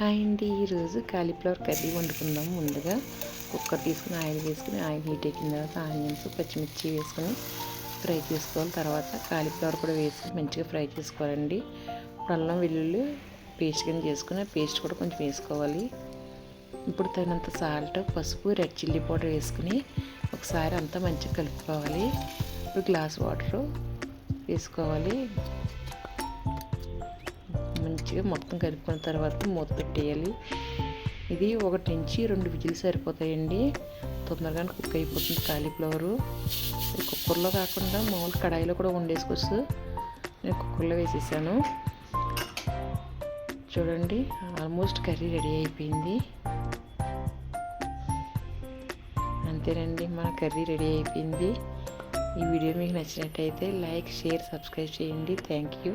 Hi అండి ఈరోజు cauliflower curry వండుకుందాం. ముందుగా కుక్కర్ తీసుకుని ఆయిల్ వేసుకుని ఆయిల్ హీట్ ఎక్కిన తర్వాత ఆనియన్స్ పచ్చిమిర్చి వేసుకొని ఫ్రై చేసుకోవాలి. తర్వాత కాలీఫ్లవర్ కూడా వేసుకుని మంచిగా ఫ్రై చేసుకోవాలండి. అల్లం వెల్లుల్లి పేస్ట్ కింద చేసుకుని పేస్ట్ కూడా కొంచెం వేసుకోవాలి. ఇప్పుడు తగినంత సాల్ట్ పసుపు రెడ్ చిల్లీ పౌడర్ వేసుకుని ఒకసారి అంతా మంచిగా కలుపుకోవాలి. ఇప్పుడు గ్లాస్ వాటర్ వేసుకోవాలి. మంచిగా మొత్తం కలుపుకున్న తర్వాత మూత పెట్టేయాలి. ఇది ఒకటి నుంచి రెండు విజిల్ సరిపోతాయండి. తొందరగానే కుక్ అయిపోతుంది కాలీఫ్లవరు. కుక్కర్లో కాకుండా మామూలు కడాయిలో కూడా వండేసుకోవచ్చు. నేను కుక్కర్లో వేసేసాను. చూడండి ఆల్మోస్ట్ కర్రీ రెడీ అయిపోయింది. అంతేనండి మన కర్రీ రెడీ అయిపోయింది. ఈ వీడియో మీకు నచ్చినట్టయితే లైక్ షేర్ సబ్స్క్రైబ్ చేయండి. Thank you.